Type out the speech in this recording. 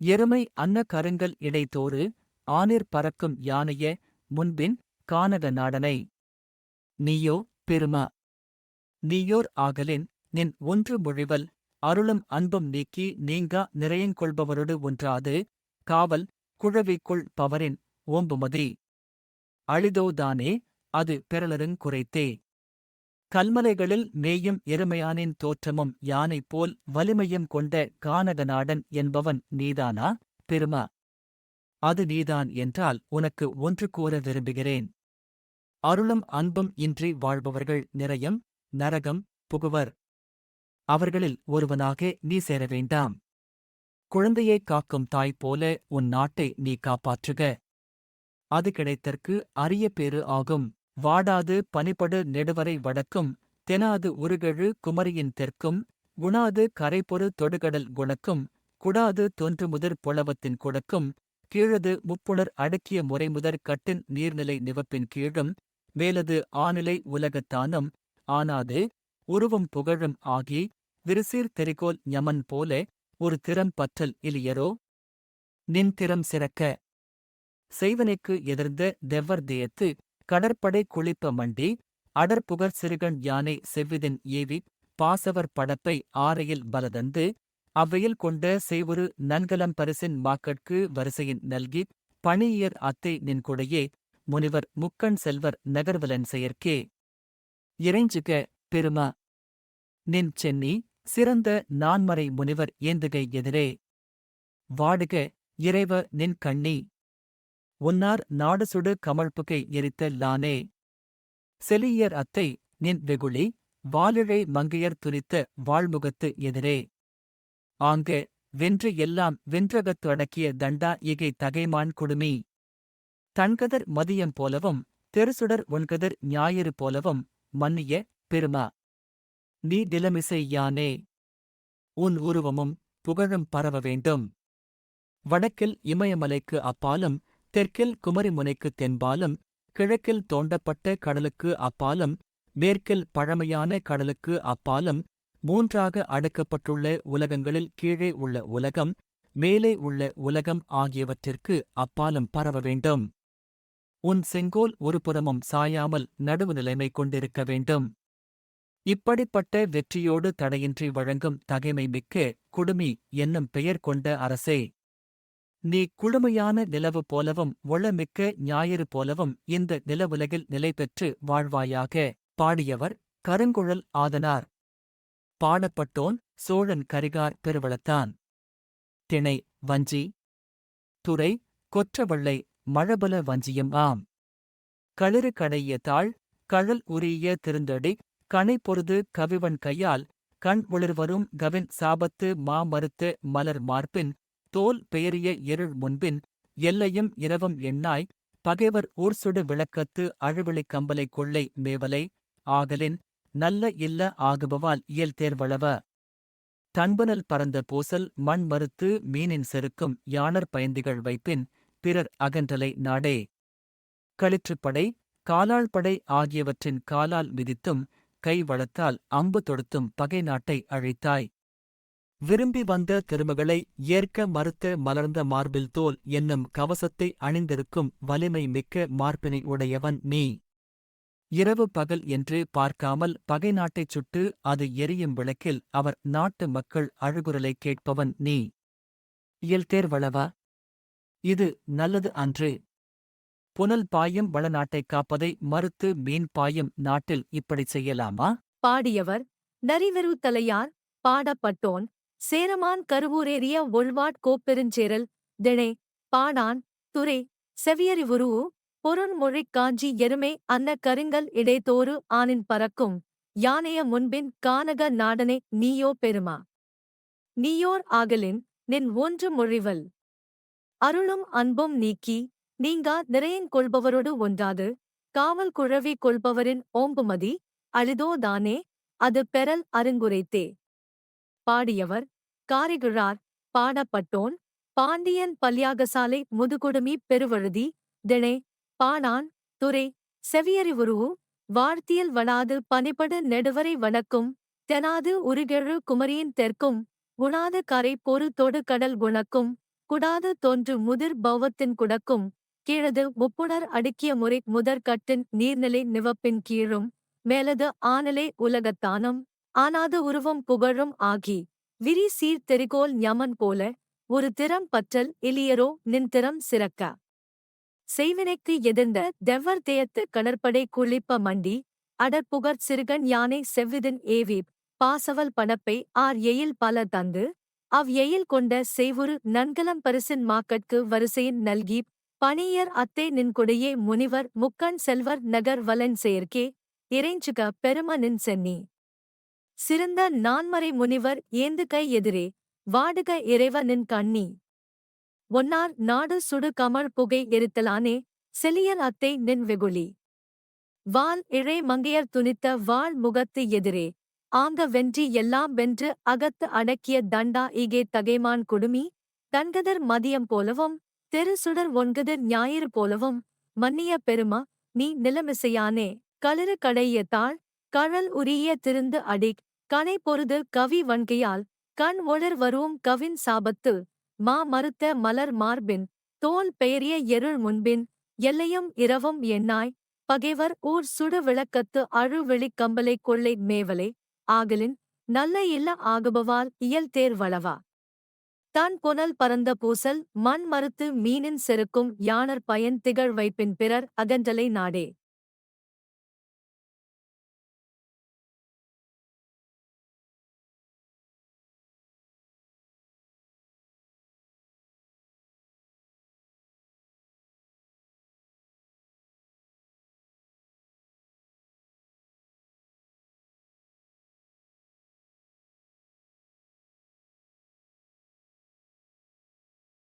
எருமை அன்ன கருங்கல் இடைத்தோறு ஆனிற் பறக்கும் யானைய முன்பின் கானக நாடனை. நீயோ பெரும! நீயோர் ஆகலின் நின் ஒன்று மொழிவல் அருளும் அன்பும் நீக்கி நீங்கா நிறையங்கொள்பவரோடு ஒன்றாது காவல் குழவிக்குள் பவரின் ஓம்புமதி. அழிதோதானே அது பெறலருங் குறைத்தே. கல்மலைகளில் மேயும் எருமையானின் தோற்றமும் யானை போல் வலிமையும் கொண்ட கானகநாடன் என்பவன் நீதானா? பெருமா. அது நீதான் என்றால் உனக்கு ஒன்று கூற விரும்புகிறேன். அருளும் அன்பும் இன்றி வாழ்பவர்கள் நிறையம் நரகம் புகுவர். அவர்களில் ஒருவனாக நீ சேர வேண்டாம். குழந்தையைக் காக்கும் தாய் போல உன் நாட்டை நீ காப்பாற்றுக. அது கிடைத்தற்கு அரிய பேறு ஆகும். வாடாது பனிபடு நெடுவரை வடக்கும் தெனாது உருகெழு குமரியின் தெற்கும் குணாது கரைபொரு தொடுகடல் குணக்கும் குடாது தொன்றுமுதிர் புலவத்தின் குடக்கும் கீழது முப்புணர் அடுக்கிய முறைமுதற் கட்டின் நீர்நிலை நிவப்பின் கீழும் மேலது ஆநிலை உலகத்தானும் ஆனாது உருவம் புகழும் ஆகி விரிசீர் தெரிகோல் ஞமன் போல ஒரு திறம் பற்றல் இலியரோ? நின் திறம் சிறக்க. செய்வனைக்கு எதிர்ந்த தெவ்வர் தேயத்து கடற்படை குளிப்ப மண்டி அடற்புகர் சிறுகண் யானை செவ்விதின் ஏவி பாசவர் படப்பை ஆரையில் பலதந்து அவ்வையில் கொண்ட செய்வொரு நன்கலம் பரிசின் மாக்கட்கு வரிசையின் நல்கி பணியியர் அத்தை நின்கொடையே முனிவர் முக்கண் செல்வர் நகர்வலன் செயற்கே. இறைஞ்சுக பெருமா! நின் சென்னி சிறந்த நான்மறை முனிவர் ஏந்துகை எதிரே. வாடுக இறைவ நின் கண்ணி! உன்னார் நாடுசுடு கமழ்புகை எரித்த லானே. செலியர் அத்தை நின் வெகுளி வாலிழை மங்கையர் துரித்த வாழ்முகத்து எதிரே. ஆங்க வென்று எல்லாம் வென்றகத்து அடக்கிய தண்டா இகை தகைமான் குடுமி. தன்கதர் மதியம் போலவும் தெருசுடர் ஒன்கதர் ஞாயிறு போலவும் மன்னிய பெருமா. நீ நிலமிசை யானே. உன் உருவமும் புகழும் பரவ வேண்டும். வடக்கில் இமயமலைக்கு அப்பாலும் தெற்கில் குமரிமுனைக்கு தென்பாலும் கிழக்கில் தோண்டப்பட்ட கடலுக்கு அப்பாலும் மேற்கில் பழமையான கடலுக்கு அப்பாலும் மூன்றாக அடுக்கப்பட்டுள்ள உலகங்களில் கீழே உள்ள உலகம் மேலே உள்ள உலகம் ஆகியவற்றிற்கு அப்பாலும் பரவ வேண்டும். உன் செங்கோல் ஒருபுறமும் சாயாமல் நடுவு நிலைமை கொண்டிருக்க வேண்டும். இப்படிப்பட்ட வெற்றியோடு தடையின்றி வழங்கும் தகைமை மிக்க குடுமி என்னும் பெயர் கொண்ட அரசே. நீ குளுமையான நிலவு போலவும் ஒளமிக்க ஞாயிறு போலவும் இந்த நிலவுலகில் நிலை பெற்று வாழ்வாயாக பாடியவர் கருங்குழல் ஆதனார். பாடப்பட்டோன் சோழன் கரிகார் பெருவளத்தான். திணை வஞ்சி. துறை கொற்றவள்ளை மழபல வஞ்சியம் ஆம். களிறு கடைய தாள் கழல் உரிய திருந்தடி கனை பொருது கவிவன் கையால் கண் ஒளிர்வரும் கவின் சாபத்து மா மறுத்து மலர் மார்பின் தோல் பெயரிய இருள் முன்பின் எல்லையும் இரவும் எண்ணாய் பகைவர் ஊர்சுடு விளக்கத்து அழுவிளிக் கம்பலை கொள்ளை மேவலை ஆகலின் நல்ல இல்ல ஆகுபவால் இயல் தேர்வளவ தன்புனல் பறந்த பூசல் மண் மறுத்து மீனின் செருக்கும் யானர் பயந்திகள் வைப்பின் பிறர் அகன்றலை நாடே. களிற்றுப்படை காலாள்படை ஆகியவற்றின் காலால் மிதித்தும் கை வளத்தால் அம்பு தொடுத்தும் பகை நாட்டை அழைத்தாய். விரும்பி வந்த திருமகளை ஏற்க மறுத்த மலர்ந்த மார்பில் தோல் என்னும் கவசத்தை அணிந்திருக்கும் வலிமை மிக்க மார்பினை உடையவன் நீ. இரவு பகல் என்று பார்க்காமல் பகை நாட்டைச் சுட்டு அது எரியும் விளக்கில் அவர் நாட்டு மக்கள் அழுகுரலை கேட்பவன் நீ. இயல்தேர்வளவா இது நல்லது அன்று. புனல் பாயும் வளநாட்டைக் காப்பதை மறுத்து மீன் பாயும் நாட்டில் இப்படிச் செய்யலாமா? பாடியவர் நரிவெருத்தலையார் பாடப்பட்டோன் சேரமான் கருவூரேறிய ஒழ்வாட் கோப்பெருஞ்சேரல் திணை பாடான் துரை உருவு பொருண்மொழிக் காஞ்சி எருமே அன்ன கருங்கல் இடைத்தோறு ஆனின் பறக்கும் யானைய முன்பின் கானக நாடனே நீயோ பெருமா? நீயோர் ஆகலின் நின் ஒன்று மொழிவல். அருளும் அன்பும் நீக்கி நீங்கா நிறையங்கொள்பவரோடு ஒன்றாது காவல் குழவி கொள்பவரின் ஓம்புமதி அழிதோதானே அது பெறல் அருங்குரைத்தே. பாடியவர் காரிகுழார் பாடப்பட்டோன் பாண்டியன் பல்யாகசாலை முதுகுடுமி பெருவழுதி திணை பாணான் துரை செவியறிவுருவு வாழ்த்தியல் வளாது பனிபடு நெடுவரை வணக்கும் தெனாது உருகெழு குமரியின் தெற்கும் உணாது கரை பொறு தொடு கடல் குணக்கும் குடாது தோன்று முதிர் பௌவத்தின் குடக்கும் கீழது முப்புணர் அடுக்கிய முறை முதற்கட்டின் நீர்நிலை நிவப்பின் கீழும் மேலது ஆனலே உலகத்தானும் ஆனாது உருவம் புகழும் ஆகி விரி சீர் தெரிகோல் ஞமன் போல ஒரு திறம் பற்றல் இலியரோ நின் திறம் சிறக்க. செய்வினைக்கு எதிர்ந்த தெவ்வர் தேயத்து கடற்படை குளிப்ப மண்டி அடற்புகற் சிறுகன் யானை செவ்விதின் ஏவி பாசவல் பணப்பை ஆர் எயில் பல தந்து அவ் எயில் கொண்ட செய்வுரு நன்கலம் பரிசின் மாக்கட்கு வரிசையின் நல்கி பணியர் அத்தே நின்கொடையே முனிவர் முக்கன் செல்வர் நகர் வலன் செயற்கே இறைஞ்சுக பெரும நின் சென்னி. சிறந்த நான்மறை முனிவர் ஏந்து கை எதிரே வாடுக இறைவ நின் கண்ணி. ஒன்னார் நாடு சுடு கமழ் புகை எரித்தலானே செலியர் அத்தை நின் வெகுளி. வால் இழை மங்கையர் துணித்த வாழ் முகத்து எதிரே ஆங்க வென்றி எல்லாம் வென்று அகத்து அடக்கிய தண்டா இகே தகைமான் குடுமி தன்கதர் மதியம் போலவும் தெரு சுடர் ஒன்கது ஞாயிறு போலவும் மன்னிய பெருமா நீ நிலமிசையானே களிறு கடைய தாள் கழல் உரிய திருந்து அடிக் கனை பொருது கவி வன்கையால் கண் ஒளிர் வரூம் கவின் சாபத்து மா மறுத்த மலர் மார்பின் தோல் பெயரிய எருள் முன்பின் எல்லையும் இரவும் எண்ணாய் பகைவர் ஊர் சுடு விளக்கத்து அழுவெளி கம்பலை கொள்ளை மேவலை ஆகலின் நல்ல இல்ல ஆகுபவால் இயல் தேர் வளவா. தான் புனல் பரந்த பூசல் மண் மறுத்து மீனின் செருக்கும் யானர் பயன் திகழ் வைப்பின் பிறர் அகன்றலை நாடே.